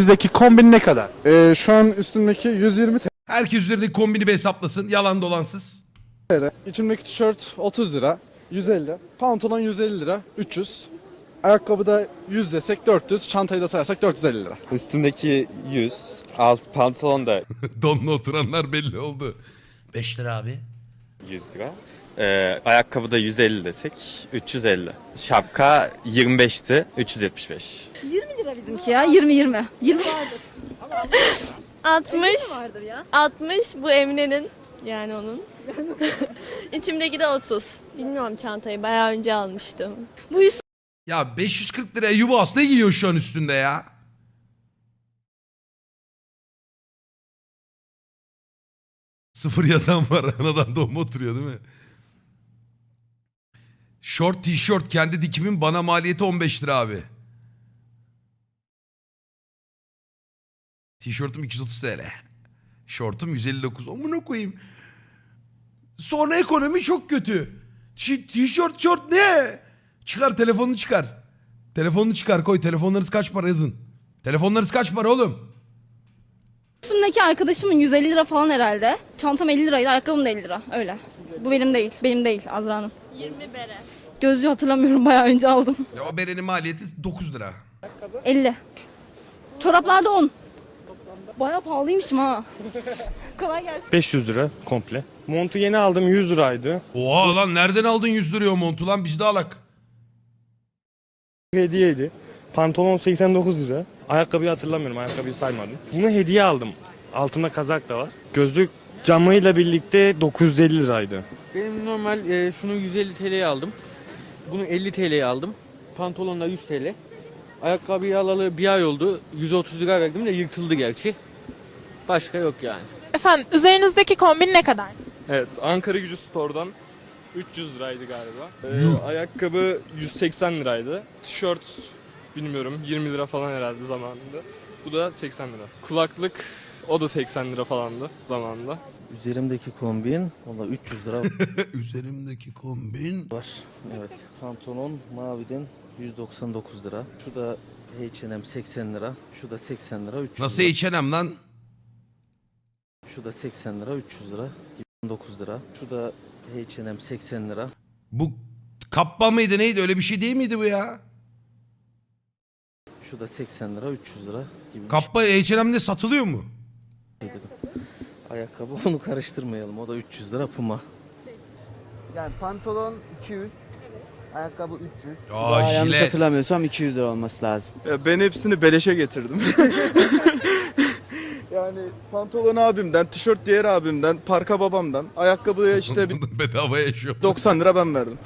Sizdeki kombin ne kadar? Ee, şu an üstümdeki 120 Herkes üzerindeki kombini bir hesaplasın. Yalan dolansız. TL. İçimdeki tişört 30 lira. 150. Pantolon 150 lira. 300. Ayakkabıda 100 desek 400. Çantayı da sayarsak 450 lira. Üstümdeki 100, alt pantolon da Donla oturanlar belli oldu. 5 lira abi. 100 lira. Ee, ayakkabı da 150 desek 350. Şapka 25'ti 375. 20 lira bizimki ya. 20 20. 20 vardır. 60. Vardır ya. 60 bu Emine'nin yani onun. İçimdeki de 30. Bilmiyorum çantayı bayağı önce almıştım. Bu Ya 540 liraya Yubas ne giyiyor şu an üstünde ya? Sıfır yazan var. Anadan doğma oturuyor değil mi? Short tişört kendi dikimin bana maliyeti 15 lira abi. Tişörtüm 230 TL. Şortum 159. Amına koyayım. Sonra ekonomi çok kötü. T- Tişört şort ne? Çıkar telefonunu çıkar. Telefonunu çıkar koy. Telefonlarınız kaç para yazın. Telefonlarınız kaç para oğlum? Üstümdeki arkadaşımın 150 lira falan herhalde. Çantam 50 liraydı, ayakkabım da 50 lira. Öyle. Bu benim değil. Benim değil Azra'nın. 20 bere. Gözlüğü hatırlamıyorum. Bayağı önce aldım. Ya o berenin maliyeti 9 lira. 50. Çoraplar da 10. Bayağı pahalıymışım ha. Kolay gelsin. 500 lira komple. Montu yeni aldım 100 liraydı. Oha lan nereden aldın 100 liraya o montu lan biz de alak. Hediyeydi. Pantolon 89 lira. Ayakkabıyı hatırlamıyorum ayakkabıyı saymadım. Bunu hediye aldım. Altımda kazak da var. Gözlük camıyla birlikte 950 liraydı. Benim normal e, şunu 150 TL'ye aldım. Bunu 50 TL'ye aldım. Pantolon da 100 TL. Ayakkabıyı alalı bir ay oldu. 130 lira verdim de yırtıldı gerçi. Başka yok yani. Efendim üzerinizdeki kombin ne kadar? Evet Ankara Gücü Store'dan 300 liraydı galiba. Ee, Yuh. ayakkabı 180 liraydı. Tişört bilmiyorum 20 lira falan herhalde zamanında. Bu da 80 lira. Kulaklık o da 80 lira falandı zamanında. Üzerimdeki kombin valla 300 lira Üzerimdeki kombin. var. Evet. Pantolon maviden 199 lira. Şu da H&M 80 lira. Şu da 80 lira 300 Nasıl lira. H&M lan? Şu da 80 lira 300 lira. 9 lira. Şu da H&M 80 lira. Bu kappa mıydı neydi öyle bir şey değil miydi bu ya? Şu da 80 lira 300 lira gibi bir Kappa H&M'de satılıyor mu? şey dedim. Ayakkabı onu karıştırmayalım. O da 300 lira Puma. Yani pantolon 200, ayakkabı 300. Aa yanlış jilet. hatırlamıyorsam 200 lira olması lazım. Ben hepsini beleşe getirdim. yani pantolon abimden, tişört diğer abimden, parka babamdan, ayakkabıya işte bir Bedava yaşıyor. 90 lira ben verdim.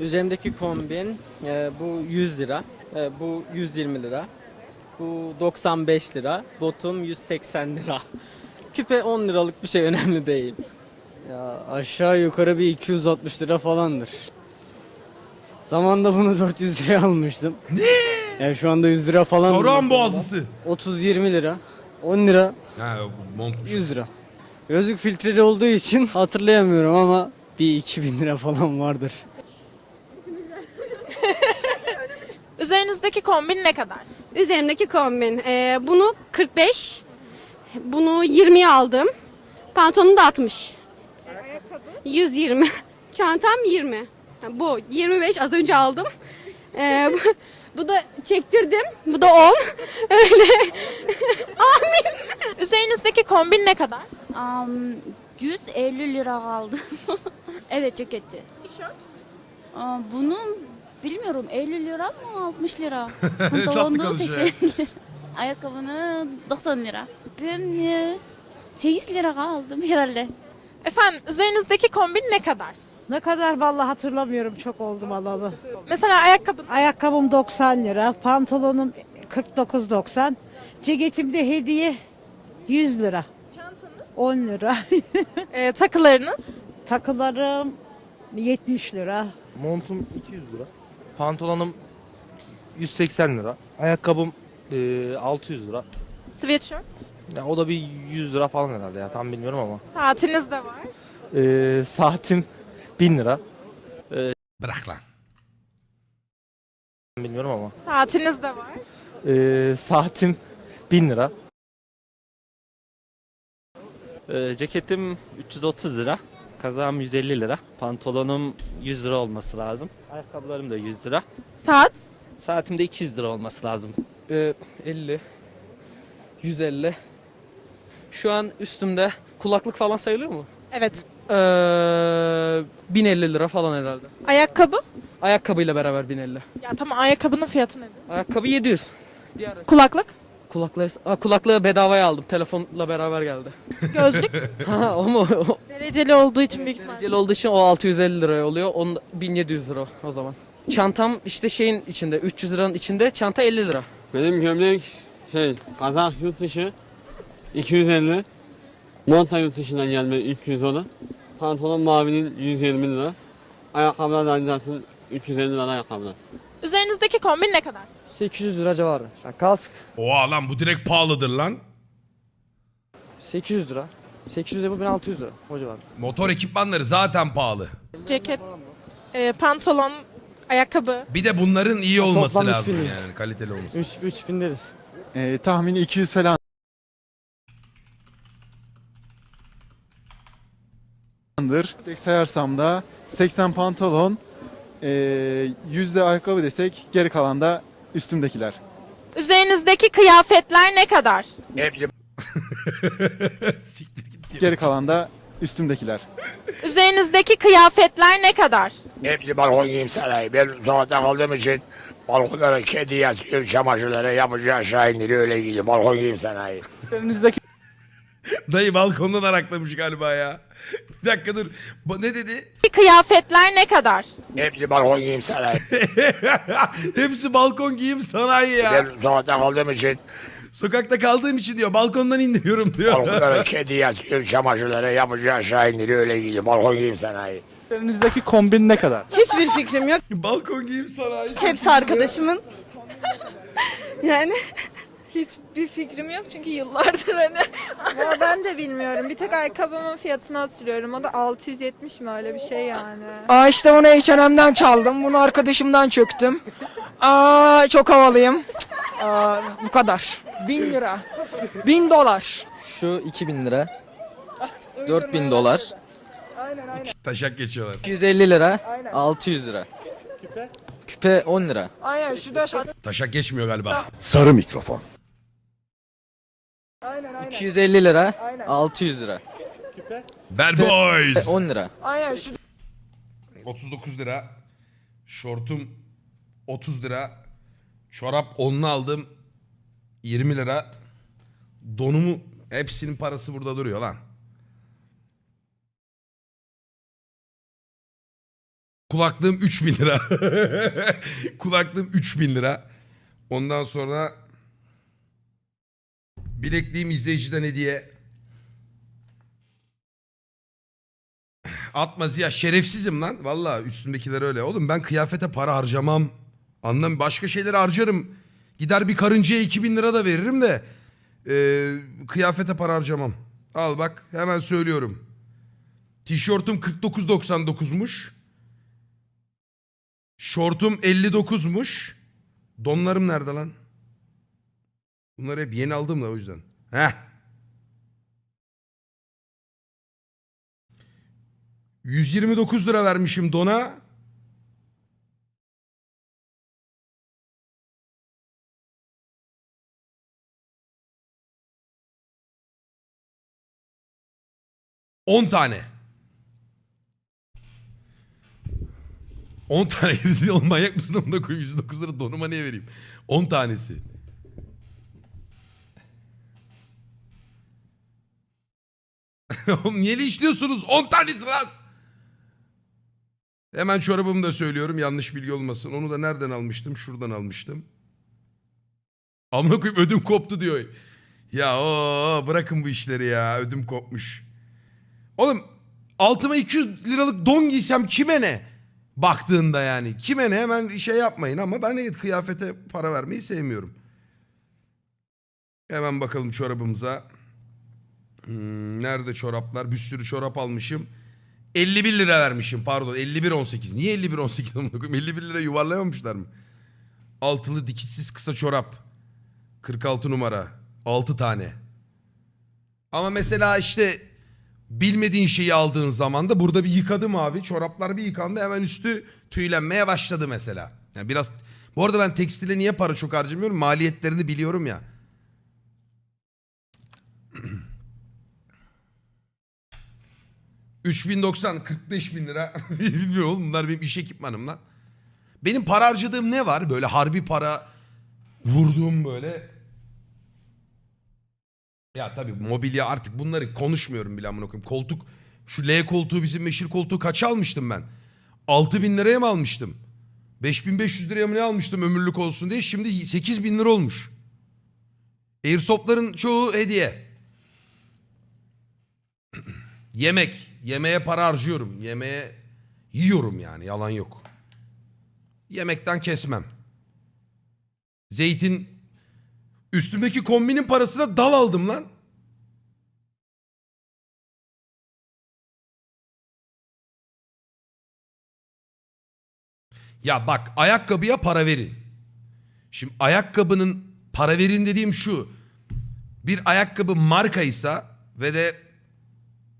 Üzerimdeki kombin e, bu 100 lira, e, bu 120 lira, bu 95 lira, botum 180 lira. Küpe 10 liralık bir şey önemli değil. Ya aşağı yukarı bir 260 lira falandır. Zamanda bunu 400 liraya almıştım. Ne? Yani şu anda 100 lira falan. Saruhan boğazlısı. 30-20 lira, 10 lira, Ha montmuş. 100 lira. Gözlük filtreli olduğu için hatırlayamıyorum ama bir 2000 lira falan vardır. Üzerinizdeki kombin ne kadar? Üzerimdeki kombin. Ee, bunu 45. Bunu 20'ye aldım. Pantolonu da 60. 120. Çantam 20. Ha, Bu 25 az önce aldım. Ee, bu, bu da çektirdim. Bu da 10. Öyle. Amin. Üzerinizdeki kombin ne kadar? Um, 150 lira aldım. evet ceketi. Tişört. Aa, bunun bilmiyorum 50 lira mı 60 lira. Konuşuyor. 80 lira. Ayakkabını 90 lira. Ben e, 8 lira aldım herhalde. Efendim üzerinizdeki kombin ne kadar? Ne kadar vallahi hatırlamıyorum çok oldum alalı. Mesela ayakkabı. Ayakkabım 90 lira, pantolonum 49.90, ceketimde hediye 100 lira. Çantanız. 10 lira. Ee, takılarınız. Takılarım 70 lira. Montum 200 lira. Pantolonum 180 lira. Ayakkabım eee, 600 lira. Sweatshirt. Ya o da bir 100 lira falan herhalde ya tam bilmiyorum ama. Saatiniz de var. Eee, saatim 1000 lira. Bırak lan. Bilmiyorum ama. Saatiniz de var. Ee, saatim 1000 lira. Ee, ceketim 330 lira. Kazağım 150 lira. Pantolonum 100 lira olması lazım. Ayakkabılarım da 100 lira. Saat? Saatim de 200 lira olması lazım. Ee, 50, 150. Şu an üstümde kulaklık falan sayılır mı? Evet. Ee, 1050 lira falan herhalde. Ayakkabı? Ayakkabıyla beraber 1050. Ya tamam ayakkabının fiyatı nedir? Ayakkabı 700. Diğer Kulaklık? kulaklığı, Aa, kulaklığı bedavaya aldım. Telefonla beraber geldi. Gözlük? Ha o mu? O, Dereceli olduğu için büyük ihtimalle. dereceli olduğu için o 650 liraya oluyor. Onun 1700 lira o zaman. Çantam işte şeyin içinde 300 liranın içinde çanta 50 lira. Benim gömlek şey kazak yurt dışı 250. Monta yurt dışından gelme 310. Pantolon mavinin 120 lira. Ayakkabılar da Adidas'ın 350 lira ayakkabılar. Üzerinizdeki kombin ne kadar? 800 lira civarı. Yani kask Oha lan bu direkt pahalıdır lan. 800 lira. 800 lira bu 1600 lira o civarı. Motor ekipmanları zaten pahalı. Ceket, e, pantolon, ayakkabı. Bir de bunların iyi olması Toplam lazım 3000 yani kaliteli olması. 3 3000 deriz. Ee, tahmini 200 falan. Sayarsam da 80 pantolon, ee, 100 de ayakkabı desek geri kalan da üstümdekiler. Üzerinizdeki kıyafetler ne kadar? Siktir git. Geri kalan da üstümdekiler. Üzerinizdeki kıyafetler ne kadar? Hepsi balkon giyim sanayi. Ben sokakta kaldığım için balkonlara kedi yatıyor, çamaşırlara yapıcı aşağı indiriyor öyle gidiyor. Balkon giyim sanayi. Üzerinizdeki Dayı balkondan araklamış galiba ya. Bir dakika dur. Bu ne dedi? Kıyafetler ne kadar? Hepsi balkon giyim sanayi. Hepsi balkon giyim sanayi ya. Ben sokakta kaldığım için Sokakta kaldığım için diyor balkondan indiriyorum diyor. balkonlara kedi yatıyor, çamaşırlara yapıcı aşağı indiriyor öyle gidiyor. Balkon giyim sanayi. üzerinizdeki kombin ne kadar? Hiçbir fikrim yok. balkon giyim sanayi. Hepsi arkadaşımın. yani hiçbir fikrim yok çünkü yıllardır hani. ben de bilmiyorum. Bir tek ayakkabımın fiyatını hatırlıyorum. O da 670 mi öyle bir şey yani. Aa işte onu H&M'den çaldım. Bunu arkadaşımdan çöktüm. Aa çok havalıyım. Aa, bu kadar. 1000 lira. 1000 dolar. Şu 2000 lira. 4000 dolar. Taşak geçiyorlar. 250 lira. 600 lira. Küpe? Küpe 10 lira. Aynen şu da Taşak geçmiyor galiba. Sarı mikrofon. 250 lira. 600 lira. Bad boys. 10 lira. Aynen şu 39 lira. Şortum 30 lira. Çorap 10'unu aldım. 20 lira. Donumu hepsinin parası burada duruyor lan. Kulaklığım 3000 lira. Kulaklığım 3000 lira. Ondan sonra bilekliğim izleyiciden hediye. Atma Ziya şerefsizim lan. Valla üstümdekiler öyle. Oğlum ben kıyafete para harcamam. Anlam başka şeyleri harcarım. Gider bir karıncaya 2000 lira da veririm de e, kıyafete para harcamam. Al bak hemen söylüyorum. Tişörtüm 49.99'muş. Şortum 59'muş. Donlarım nerede lan? Bunları hep yeni aldım da o yüzden. Heh. 129 lira vermişim dona. On tane. 10 tane yedi oğlum manyak mısın amına koyayım 109 lira donuma niye vereyim? 10 tanesi. Oğlum niye işliyorsunuz? 10 tanesi lan. Hemen çorabımı da söylüyorum yanlış bilgi olmasın. Onu da nereden almıştım? Şuradan almıştım. Amına koyayım ödüm koptu diyor. Ya o bırakın bu işleri ya ödüm kopmuş. Oğlum altıma 200 liralık don giysem kime ne? Baktığında yani. Kime ne hemen şey yapmayın ama ben de kıyafete para vermeyi sevmiyorum. Hemen bakalım çorabımıza. Hmm, nerede çoraplar? Bir sürü çorap almışım. 51 lira vermişim pardon 51.18. Niye 51.18 amına koyayım? 51 lira yuvarlayamamışlar mı? Altılı dikişsiz kısa çorap. 46 numara. 6 tane. Ama mesela işte bilmediğin şeyi aldığın zaman da burada bir yıkadım abi. Çoraplar bir yıkandı hemen üstü tüylenmeye başladı mesela. Yani biraz bu arada ben tekstile niye para çok harcamıyorum? Maliyetlerini biliyorum ya. ...3090, 45 bin lira. Bilmiyorum oğlum bunlar benim iş ekipmanım lan. Benim para harcadığım ne var? Böyle harbi para vurduğum böyle... Ya tabii mobilya artık bunları konuşmuyorum bile amına koyayım. Koltuk, şu L koltuğu bizim meşhur koltuğu kaça almıştım ben? 6 bin liraya mı almıştım? 5500 liraya mı ne almıştım ömürlük olsun diye. Şimdi 8 bin lira olmuş. Airsoft'ların çoğu hediye. Yemek. Yemeğe para harcıyorum. Yemeğe yiyorum yani yalan yok. Yemekten kesmem. Zeytin üstümdeki kombinin parasına dal aldım lan. Ya bak ayakkabıya para verin. Şimdi ayakkabının para verin dediğim şu. Bir ayakkabı markaysa ve de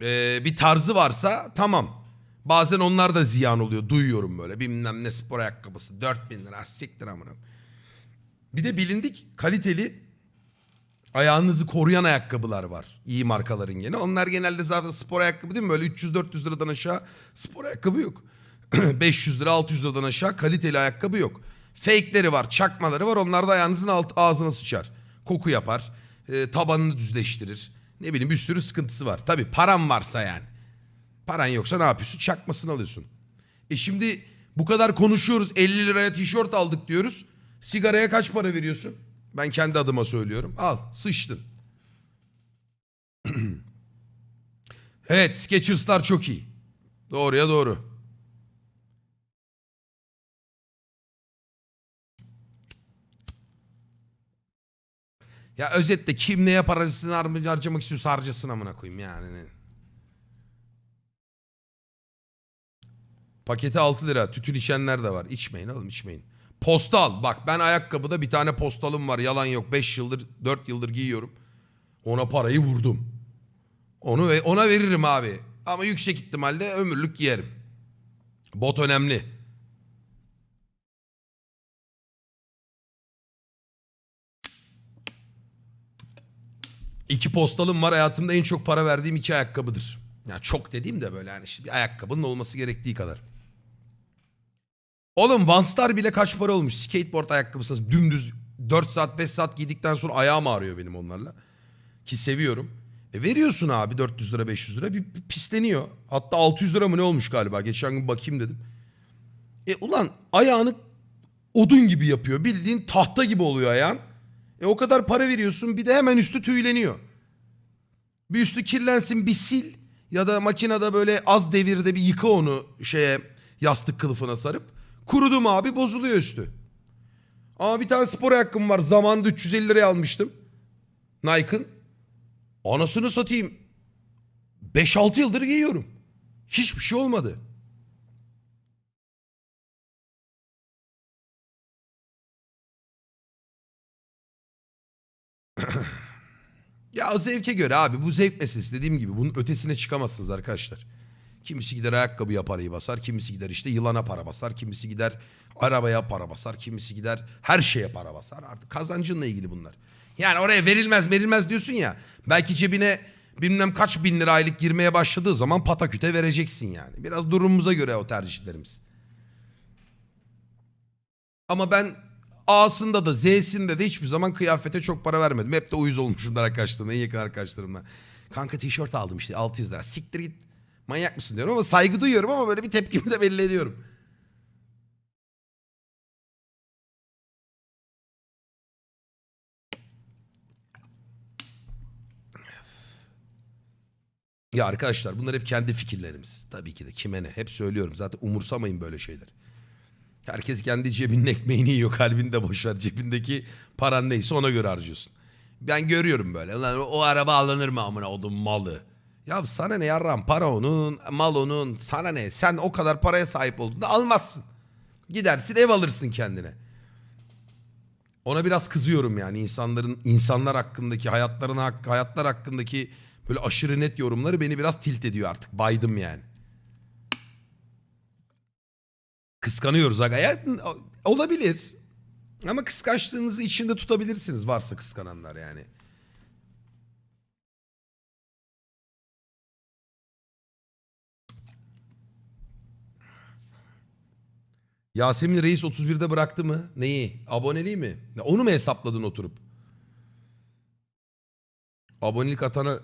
e, bir tarzı varsa tamam. Bazen onlar da ziyan oluyor. Duyuyorum böyle. Bilmem ne spor ayakkabısı. 4000 lira. Siktir amına. Bir de bilindik kaliteli ayağınızı koruyan ayakkabılar var. İyi markaların gene. Onlar genelde zaten spor ayakkabı değil mi? Böyle 300-400 liradan aşağı spor ayakkabı yok. 500 lira 600 liradan aşağı kaliteli ayakkabı yok. Fake'leri var, çakmaları var. Onlar da ayağınızın alt, ağzına sıçar. Koku yapar. e, tabanını düzleştirir. Ne bileyim bir sürü sıkıntısı var. Tabii paran varsa yani. Paran yoksa ne yapıyorsun? Çakmasını alıyorsun. E şimdi bu kadar konuşuyoruz. 50 liraya tişört aldık diyoruz. Sigaraya kaç para veriyorsun? Ben kendi adıma söylüyorum. Al sıçtın. evet Skechers'lar çok iyi. Doğruya doğru. Ya özetle kim neye parasını har- harcamak istiyorsa harcasın amına koyayım yani. Paketi 6 lira. Tütün içenler de var. İçmeyin oğlum içmeyin. Postal. Bak ben ayakkabıda bir tane postalım var. Yalan yok. 5 yıldır 4 yıldır giyiyorum. Ona parayı vurdum. Onu ve ona veririm abi. Ama yüksek ihtimalle ömürlük giyerim. Bot önemli. İki postalım var. Hayatımda en çok para verdiğim iki ayakkabıdır. Yani çok dediğim de böyle yani işte bir ayakkabının olması gerektiği kadar. Oğlum Vanstar bile kaç para olmuş? Skateboard ayakkabısı dümdüz 4 saat 5 saat giydikten sonra ayağım ağrıyor benim onlarla. Ki seviyorum. E veriyorsun abi 400 lira 500 lira bir pisleniyor. Hatta 600 lira mı ne olmuş galiba. Geçen gün bakayım dedim. E ulan ayağını odun gibi yapıyor. Bildiğin tahta gibi oluyor ayağın. E o kadar para veriyorsun bir de hemen üstü tüyleniyor. Bir üstü kirlensin bir sil ya da makinede böyle az devirde bir yıka onu şeye yastık kılıfına sarıp. Kurudum abi bozuluyor üstü. Ama bir tane spor ayakkabım var zamanında 350 liraya almıştım. Nike'ın. Anasını satayım. 5-6 yıldır giyiyorum. Hiçbir şey olmadı. Ya zevke göre abi bu zevk meselesi dediğim gibi bunun ötesine çıkamazsınız arkadaşlar. Kimisi gider ayakkabıya parayı basar, kimisi gider işte yılana para basar, kimisi gider arabaya para basar, kimisi gider her şeye para basar. Artık kazancınla ilgili bunlar. Yani oraya verilmez verilmez diyorsun ya. Belki cebine bilmem kaç bin lira aylık girmeye başladığı zaman pataküte vereceksin yani. Biraz durumumuza göre o tercihlerimiz. Ama ben A'sında da Z'sinde de hiçbir zaman kıyafete çok para vermedim. Hep de uyuz olmuşumdur arkadaşlarımla, en yakın arkadaşlarımla. Kanka tişört aldım işte 600 lira. Siktir git. Manyak mısın diyorum ama saygı duyuyorum ama böyle bir tepkimi de belli ediyorum. Ya arkadaşlar bunlar hep kendi fikirlerimiz. Tabii ki de kime ne. Hep söylüyorum zaten umursamayın böyle şeyler. Herkes kendi cebinin ekmeğini yiyor. Kalbini de boş ver. Cebindeki paran neyse ona göre harcıyorsun. Ben görüyorum böyle. Lan o araba alınır mı amına odun malı. Ya sana ne yarram para onun mal onun sana ne sen o kadar paraya sahip olduğunda almazsın. Gidersin ev alırsın kendine. Ona biraz kızıyorum yani insanların insanlar hakkındaki hayatlarına hayatlar hakkındaki böyle aşırı net yorumları beni biraz tilt ediyor artık. Baydım yani. Kıskanıyoruz aga. Ya, olabilir. Ama kıskançlığınızı içinde tutabilirsiniz varsa kıskananlar yani. Yasemin Reis 31'de bıraktı mı? Neyi? Aboneliği mi? Onu mu hesapladın oturup? Abonelik atana